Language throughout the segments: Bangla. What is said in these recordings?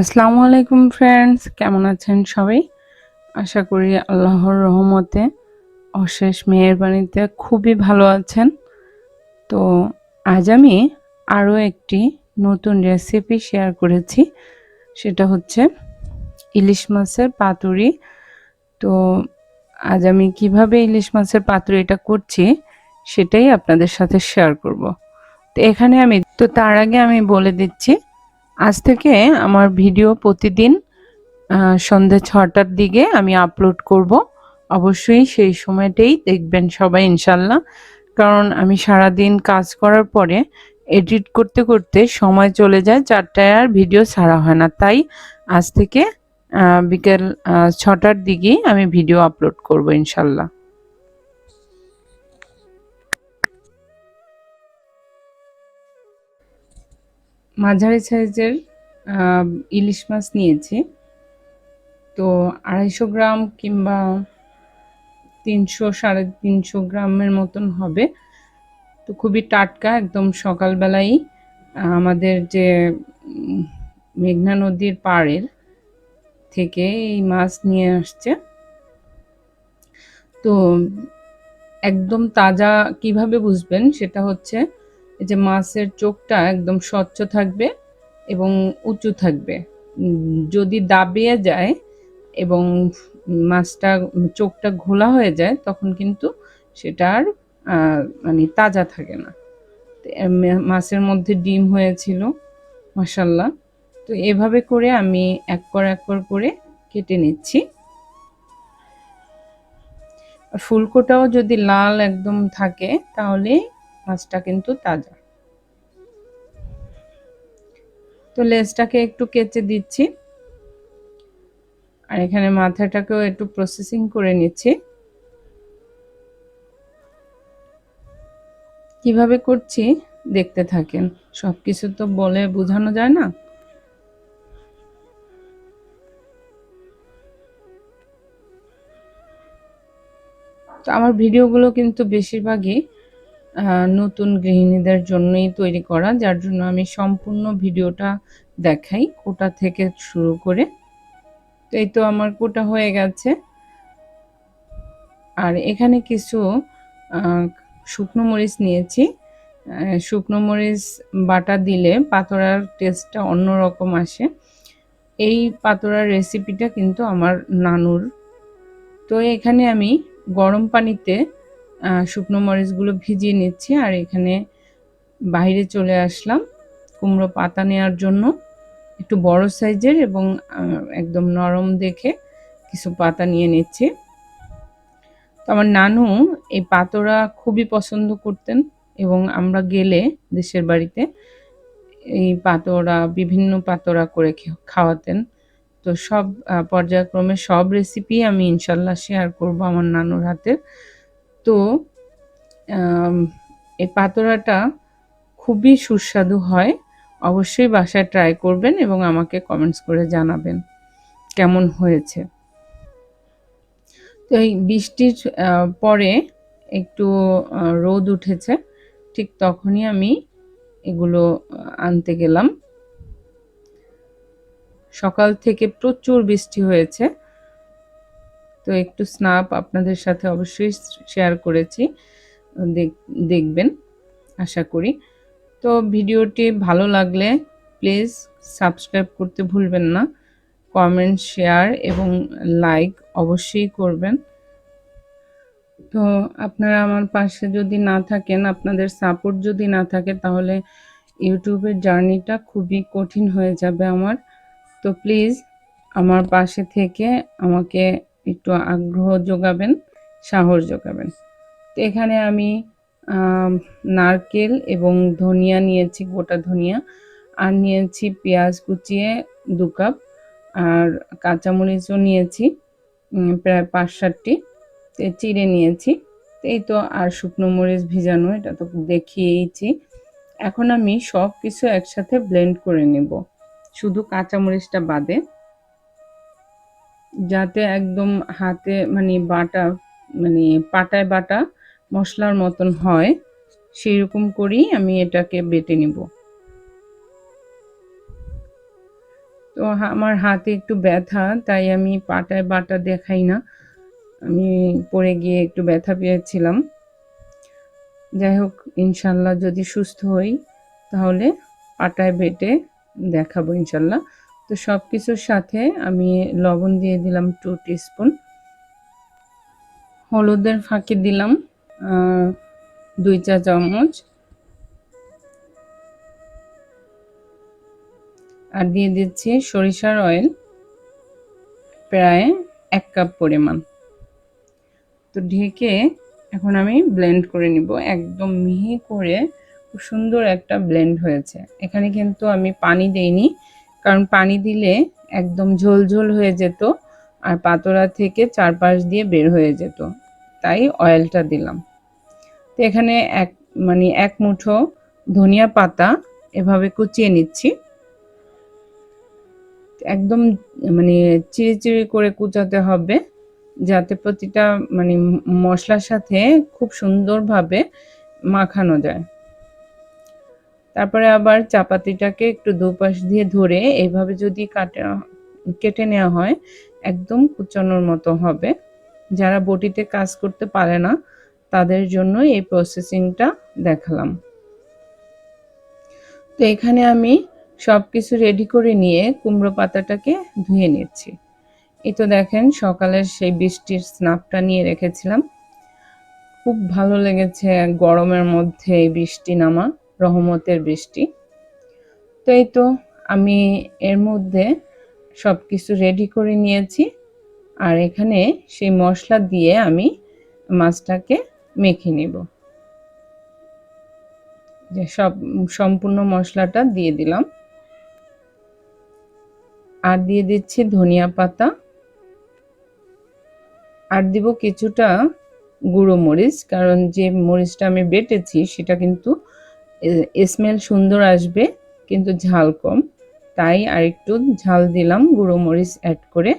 আসসালামু আলাইকুম ফ্রেন্ডস কেমন আছেন সবাই? আশা করি আল্লাহর রহমতে অশেষ মেহেরবানিতে খুবই ভালো আছেন। তো আজ আমি আরও একটি নতুন রেসিপি শেয়ার করেছি, সেটা হচ্ছে ইলিশ মাছের পাতুরি। তো আজ আমি কীভাবে ইলিশ মাছের পাতুরি এটা করছি, সেটাই আপনাদের সাথে শেয়ার করব। তো এখানে আমি, তো তার আগে আমি বলে দিচ্ছি আজ থেকে আমার ভিডিও প্রতিদিন সন্ধ্যে ছটার দিকে আমি আপলোড করব। অবশ্যই সেই সময়টাই দেখবেন সবাই ইনশাল্লাহ কারণ আমি সারাদিন কাজ করার পরে এডিট করতে করতে সময় চলে যায়, চারটায় আর ভিডিও ছাড়া হয় না। তাই আজ থেকে বিকেল ছটার দিকেই আমি ভিডিও আপলোড করব ইনশাল্লাহ মাঝারি সাইজের ইলিশ মাছ নিয়েছি। তো আড়াইশো গ্রাম কিংবা তিনশো, সাড়ে তিনশো গ্রামের মতন হবে। তো খুবই টাটকা, একদম সকালবেলাই আমাদের যে মেঘনা নদীর পাড়ের থেকে এই মাছ নিয়ে আসছে। তো একদম তাজা কীভাবে বুঝবেন সেটা হচ্ছে এই যে মাছের চোখটা একদম স্বচ্ছ থাকবে এবং উঁচু থাকবে। যদি দাবিয়ে যায় এবং মাছটা, চোখটা ঘোলা হয়ে যায়, তখন কিন্তু সেটা আর মানে তাজা থাকে না। মাছের মধ্যে ডিম হয়েছিল মাসাল্লাহ তো এভাবে করে আমি এক কর এক কর করে কেটে নিচ্ছি। ফুলকোটাও যদি লাল একদম থাকে, তাহলে মাছটা কিন্তু তাজা। তো লেজটাকে একটু কেচে দিচ্ছি। আর এখানে মাথাটাকেও একটু প্রসেসিং করে নিচ্ছি। কীভাবে করছি দেখতে থাকেন। সব কিছু তো বলে বোঝানো যায় না। তো আমার ভিডিওগুলো কিন্তু বেশিরভাগই নতুন গৃহিণীদের জন্যই তৈরি করা, যার জন্য আমি সম্পূর্ণ ভিডিওটা দেখাই কোটা থেকে শুরু করে। তো এই তো আমার কোটা হয়ে গেছে। আর এখানে কিছু শুকনো মরিচ নিয়েছি। শুকনো মরিচ বাটা দিলে পাতোড়ার টেস্টটা অন্যরকম আসে। এই পাতোড়ার রেসিপিটা কিন্তু আমার নানুর। তো এখানে আমি গরম পানিতে শুকনো মরিচগুলো ভিজিয়ে নিচ্ছি আর এখানে বাইরে চলে আসলাম কুমড়ো পাতা নেওয়ার জন্য। একটু বড় সাইজের এবং একদম নরম দেখে কিছু পাতা নিয়ে নিচ্ছি। তো আমার নানু এই পাতোড়া খুবই পছন্দ করতেন এবং আমরা গেলে দেশের বাড়িতে এই পাতোড়া, বিভিন্ন পাতোড়া করে খাওয়াতেন। তো সব পর্যায়ক্রমে সব রেসিপি আমি ইনশাল্লাহ শেয়ার করব আমার নানুর হাতের। তো এই পাতোড়াটা খুবই সুস্বাদু হয়। অবশ্যই বাসায় ট্রাই করবেন এবং আমাকে কমেন্টস করে জানাবেন কেমন হয়েছে। তো এই বৃষ্টির পরে একটু রোদ উঠেছে। ঠিক তখনই আমি এগুলো আনতে গেলাম। সকাল থেকে প্রচুর বৃষ্টি হয়েছে। তো একটু স্নাপ আপনাদের সাথে অবশ্যই শেয়ার করেছি। দেখ- দেখবেন, আশা করি। তো ভিডিওটি ভালো লাগলে প্লিজ সাবস্ক্রাইব করতে ভুলবেন না। কমেন্ট শেয়ার এবং লাইক অবশ্যই করবেন। তো আপনারা আমার পাশে যদি না থাকেন, আপনাদের সাপোর্ট যদি না থাকে, তাহলে ইউটিউবের জার্নিটা খুবই কঠিন হয়ে যাবে আমার। তো প্লিজ আমার পাশে থেকে আমাকে একটু আগ্রহ যোগাবেন, সাহস যোগাবেন। তো এখানে আমি নারকেল এবং ধনিয়া নিয়েছি, গোটা ধনিয়া। আর নিয়েছি পেঁয়াজ কুচিয়ে দু কাপ। আর কাঁচামরিচও নিয়েছি প্রায় পাঁচ সাতটি। চিড়ে নিয়েছি। এই তো আর শুকনো মরিচ ভিজানো, এটা তো দেখিয়েইছি। এখন আমি সব কিছু একসাথে ব্লেন্ড করে নেব। শুধু কাঁচামরিচটা বাদে যাতে একদম হাতে মানে বাটা মানে পাটায় বাটা মশলার মতন হয় সেই রকম করেই আমি এটাকে বেটে নিব। তো আমার হাতে একটু ব্যথা, তাই আমি পাটায় বাটা দেখাই না। আমি পড়ে গিয়ে একটু ব্যথা পেয়েছিলাম। যাই হোক, ইনশাল্লাহ যদি সুস্থ হই, তাহলে পাটায় বেটে দেখাবো ইনশাল্লাহ। তো সব কিছুর সাথে আমি লবণ দিয়ে দিলাম টু টিস্পুন হলুদের ফাঁকি দিলাম দুই চা চামচ। আর দিয়ে দিচ্ছি সরিষার অয়েল প্রায় এক কাপ পরিমাণ। তো ঢেকে এখন আমি ব্লেন্ড করে নিব। একদম মিহি করে খুব সুন্দর একটা ব্লেন্ড হয়েছে। এখানে কিন্তু আমি পানি দেইনি। কারণ পানি দিলে একদম ঝোল ঝোল হয়ে যেত আর পাতোড়া থেকে চারপাশ দিয়ে বের হয়ে যেত। তাই অয়েলটা দিলাম। তো এখানে এক মানে এক মুঠো ধনিয়া পাতা এভাবে কুচিয়ে নিচ্ছি। একদম মানে চিড়ি করে কুচাতে হবে যাতে প্রতিটা মানে মশলার সাথে খুব সুন্দরভাবে মাখানো যায়। তারপরে আবার চাপাতিটাকে একটু দুপাশ দিয়ে ধরে এইভাবে যদি কাটা, কেটে নেওয়া হয়, একদম কুচানোর মতো হবে। যারা বটিতে কাজ করতে পারে না, তাদের জন্য এই প্রসেসিংটা দেখালাম। তো এখানে আমি সব কিছু রেডি করে নিয়ে কুমড়ো পাতাটাকে ধুয়ে নিচ্ছি। এই তো দেখেন, সকালের সেই বৃষ্টির স্নাপটা নিয়ে রেখেছিলাম। খুব ভালো লেগেছে গরমের মধ্যে এই বৃষ্টি নামা। রহমতের বৃষ্টি। তো এই তো আমি এর মধ্যে সব কিছু রেডি করে নিয়েছি। আর এখানে সেই মশলা দিয়ে আমি মাছটাকে মেখে নিব। যে সব সম্পূর্ণ মশলাটা দিয়ে দিলাম। আর দিয়ে দিচ্ছি ধনিয়া পাতা। আর দিব কিছুটা গুঁড়ো মরিচ, কারণ যে মরিচটা আমি বেটেছি সেটা কিন্তু স্মেল সুন্দর আসবে, কিন্তু ঝাল কম। তাই আর একটু ঝাল দিলাম, গুঁড়ো মরিচ অ্যাড করে।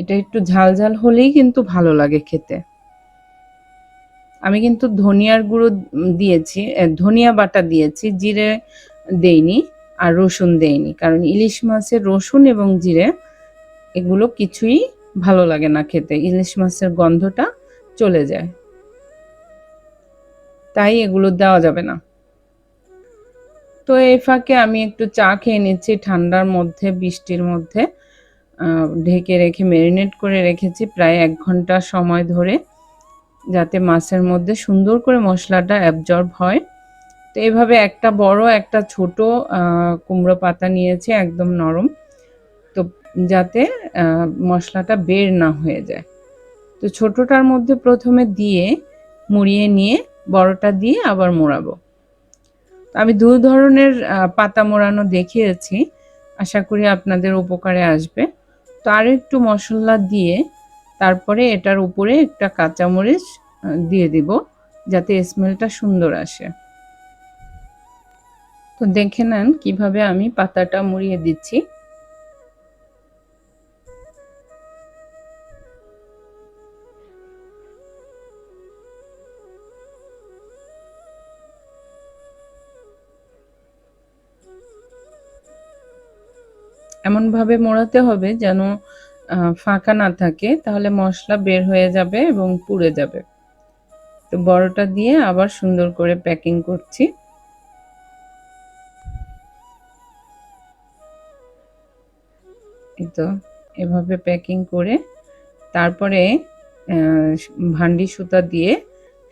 এটা একটু ঝাল ঝাল হলেই কিন্তু ভালো লাগে খেতে। আমি কিন্তু ধনিয়ার গুঁড়ো দিয়েছি ধনিয়া বাটা দিয়েছি, জিরে দেইনি আর রসুন দেইনি। কারণ ইলিশ মাছের রসুন এবং জিরে এগুলো কিছুই ভালো লাগে না খেতে, ইলিশ মাছের গন্ধটা চলে যায়। তাই এগুলো দেওয়া যাবে না। তো এই ফাঁকে আমি একটু চা খেয়ে নিচ্ছি, ঠান্ডার মধ্যে, বৃষ্টির মধ্যে। ঢেকে রেখে ম্যারিনেট করে রেখেছি প্রায় এক ঘণ্টা সময় ধরে, যাতে মাছের মধ্যে সুন্দর করে মশলাটা অ্যাবজর্ব হয়। তো এইভাবে একটা বড়, একটা ছোট কুমড়ো পাতা নিয়েছি একদম নরম, তো যাতে মশলাটা বের না হয়ে যায়। তো ছোটটার মধ্যে প্রথমে দিয়ে, মুড়িয়ে নিয়ে, বড়টা দিয়ে আবার মোড়াবো। আমি দু ধরনের পাতা মোড়ানো দেখিয়েছি। আশা করি আপনাদের উপকারে আসবে। তো আরও একটু মশলা দিয়ে তারপরে এটার উপরে একটা কাঁচামরিচ দিয়ে দিব যাতে স্মেলটা সুন্দর আসে। তো দেখে নেন কীভাবে আমি পাতাটা মুড়িয়ে দিচ্ছি। এমনভাবে মোড়াতে হবে যেন ফাঁকা না থাকে, তাহলে মশলা বের হয়ে যাবে এবং পুড়ে যাবে। তো বড়টা দিয়ে আবার সুন্দর করে প্যাকিং করছি। তো, এভাবে প্যাকিং করে, তারপরে ভান্ডি সুতা দিয়ে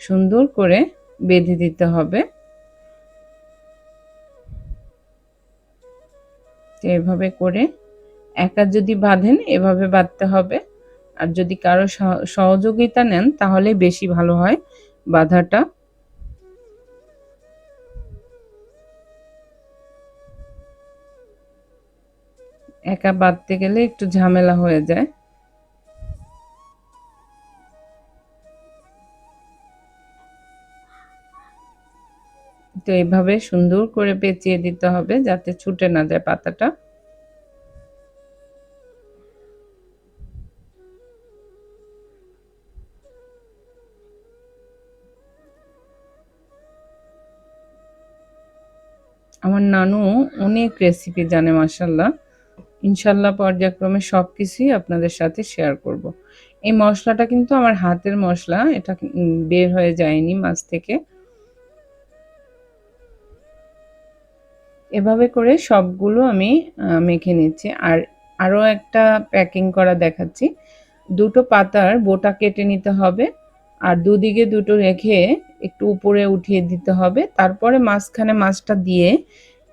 সুন্দর করে বেঁধে দিতে হবে। তো এভাবে করে একা যদি বাঁধেন, এভাবে বাঁধতে হবে। আর যদি কারও সহ- সহযোগিতা নেন, তাহলে বেশি ভালো হয় বাঁধাটা। একা বাঁধতে গেলে একটু ঝামেলা হয়ে যায়। তো এভাবে সুন্দর করে পেঁচিয়ে দিতে হবে যাতে ছুটে না যায় পাতাটা। আমার নানু অনেক রেসিপি জানে মাসাল্লাহ ইনশাল্লাহ পর্যায়ক্রমে সব কিছুই আপনাদের সাথে শেয়ার করব। এই মশলাটা কিন্তু আমার হাতের মশলা, এটা বের হয়ে যায়নি মাছ থেকে। এভাবে করে সবগুলো আমি মেখে নিচ্ছি। আর আরও একটা প্যাকিং করা দেখাচ্ছি। দুটো পাতার বোটা কেটে নিতে হবে আর দুদিকে দুটো রেখে একটু উপরে উঠিয়ে দিতে হবে। তারপরে মাঝখানে মাছটা দিয়ে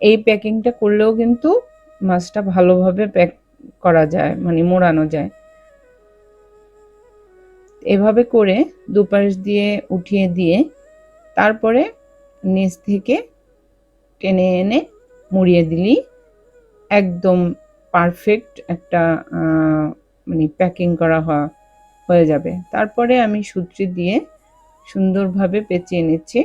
এই প্যাকিংটা করলেও কিন্তু মাছটা ভালোভাবে প্যাক করা যায় মানে মোড়ানো যায়। এভাবে করে দুপাশ দিয়ে উঠিয়ে দিয়ে তারপরে নিচ থেকে টেনে এনে মুড়িয়ে দিলেই একদম পারফেক্ট একটা মানে প্যাকিং করা হয়ে যাবে। তারপরে আমি সুত্রি দিয়ে সুন্দরভাবে পেঁচিয়ে নিচ্ছি।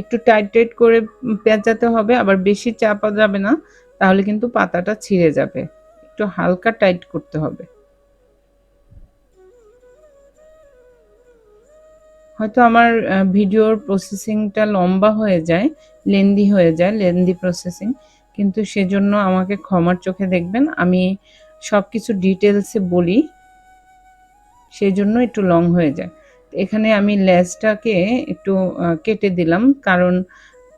একটু টাইট টাইট করে পেঁচাতে হবে, আবার বেশি চাপা যাবে না, তাহলে কিন্তু পাতাটা ছিঁড়ে যাবে। একটু হালকা টাইট করতে হবে। হয়তো আমার ভিডিওর প্রসেসিংটা লম্বা হয়ে যায় লেন্দি হয়ে যায় লেন্দি প্রসেসিং কিন্তু সেজন্য আমাকে ক্ষমার চোখে দেখবেন। আমি সব কিছু ডিটেলসে বলি সেই জন্য একটু লং হয়ে যায়। এখানে আমি লেজটাকে একটু কেটে দিলাম, কারণ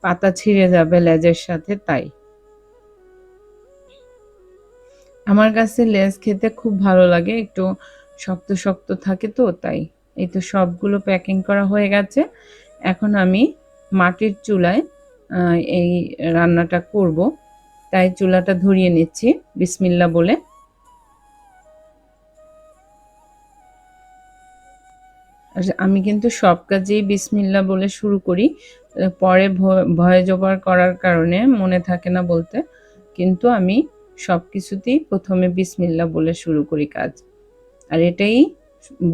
পাতা ছিঁড়ে যাবে লেজের সাথে, তাই। আমার কাছে লেজ খেতে খুব ভালো লাগে, একটু শক্ত শক্ত থাকে তো, তাই। এই তো সবগুলো প্যাকিং করা হয়ে গেছে। এখন আমি মাটির চুলায় এই রান্নাটা করব। তাই চুলাটা ধরিয়ে নিচ্ছি বিসমিল্লা বলে। আমি কিন্তু সব কাজেই বিসমিল্লা বলে শুরু করি। পরে ভয় জবার করার কারণে মনে থাকে না বলতে। কিন্তু আমি সব কিছুতেই প্রথমে বিসমিল্লা বলে শুরু করি কাজ। আর এটাই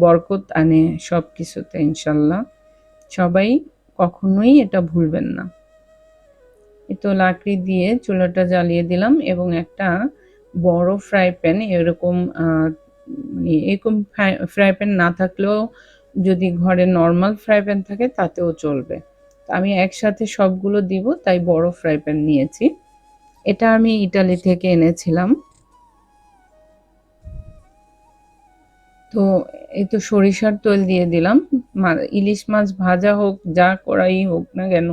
বরকত আনে সব কিছুতে ইনশাল্লাহ সবাই কখনোই এটা ভুলবেন না। তো লাকড়ি দিয়ে চুলাটা জ্বালিয়ে দিলাম এবং একটা বড় ফ্রাই প্যান, এরকম মানে এরকম ফ্রাই প্যান না থাকলেও যদি ঘরে নর্মাল ফ্রাই প্যান থাকে তাতেও চলবে। আমি একসাথে সবগুলো দিব, তাই বড় ফ্রাই প্যান নিয়েছি। এটা আমি ইটালি থেকে এনেছিলাম। তো এই তো সরিষার তেল দিয়ে দিলাম। ইলিশ মাছ ভাজা হোক, যা করাই হোক না কেন,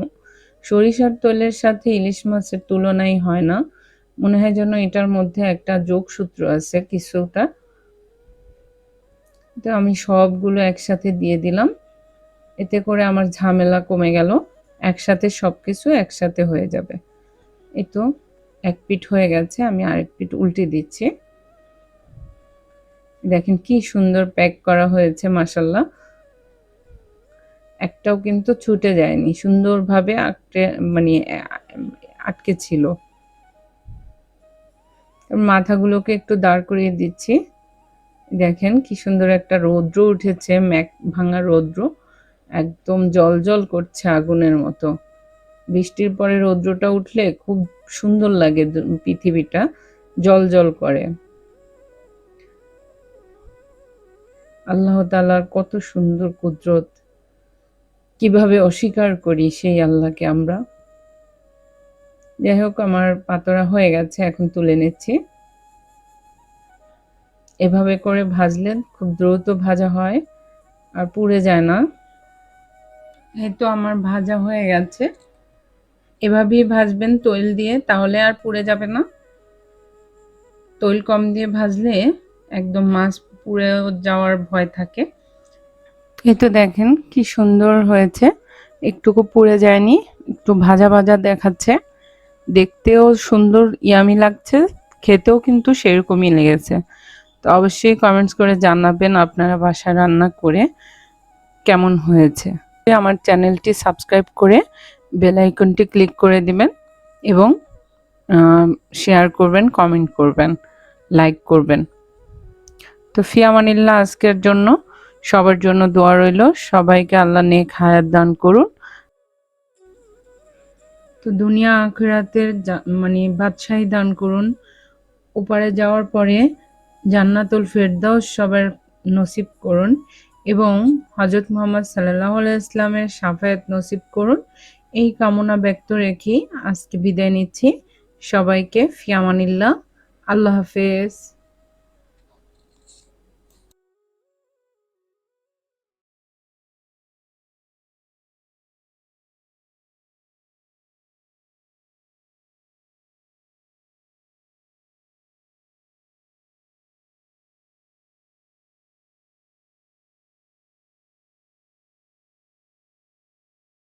সরিষার তেলের সাথে ইলিশ মাছের তুলনাই হয় না। মনে হয় যেন এটার মধ্যে একটা যোগসূত্র আছে কিছুটা। তো আমি সবগুলো একসাথে দিয়ে দিলাম। এতে করে আমার ঝামেলা কমে গেল। একসাথে সব কিছু একসাথে হয়ে যাবে। এই তো এক পিঠ হয়ে গেছে, আমি আরেক পিঠ উল্টে দিচ্ছি। দেখেন কি সুন্দর প্যাক করা হয়েছে মাসাল্লাহ একটাও কিন্তু ছুটে যায়নি, সুন্দরভাবে আটকে মানে আটকে ছিল। মাথাগুলোকে একটু দাঁড় করিয়ে দিচ্ছি। দেখেন কি সুন্দর একটা রৌদ্র উঠেছে, ম্যাক ভাঙা রৌদ্র। একদম জল জল করছে আগুনের মতো। বৃষ্টির পরে রৌদ্রটা উঠলে খুব সুন্দর লাগে পৃথিবীটা জল জল করে। আল্লাহ তাআলার কত সুন্দর কুদরত। কীভাবে অস্বীকার করি সেই আল্লাহকে আমরা? যাই হোক আমার পাতরা হয়ে গেছে, এখন তুলে নিচ্ছি। এভাবে করে ভাজলে খুব দ্রুত ভাজা হয় আর পুড়ে যায় না। এই তো আমার ভাজা হয়ে গেছে। এভাবেই ভাজবেন তৈল দিয়ে, তাহলে আর পুড়ে যাবে না। তৈল কম দিয়ে ভাজলে একদম মাছ পুড়ে যাওয়ার ভয় থাকে। তো দেখেন কি সুন্দর হয়েছে। একটুকু পুড়ে যায়নি, একটু ভাজা ভাজা দেখাচ্ছে। দেখতেও সুন্দর, ইয়ামি লাগছে, খেতেও কিন্তু সেরকমই লেগেছে। তো অবশ্যই কমেন্টস করে জানাবেন আপনারা বাসায় রান্না করে কেমন হয়েছে। আমার চ্যানেলটি সাবস্ক্রাইব করে বেল আইকনটি ক্লিক করে দিবেন এবং শেয়ার করবেন কমেন্ট করবেন লাইক করবেন। তো ফিয়ামানিল্লাহ আজকের জন্য সবার জন্য দোয়া রইল। সবাইকে আল্লাহ নেক হায়াত দান করুন। তো দুনিয়া আখিরাতের মানে বাদশাহী দান করুন। ওপারে যাওয়ার পরে জান্নাতুল ফেরদাউস সবার নসিব করুন এবং হজরত মোহাম্মদ সাল্লাহ ইসলামের সাফায়াত নসিব করুন। এই কামনা ব্যক্ত রেখে আজকে বিদায় নিচ্ছি। সবাইকে ফিয়ামানিল্লাহ আল্লাহ হাফেজ।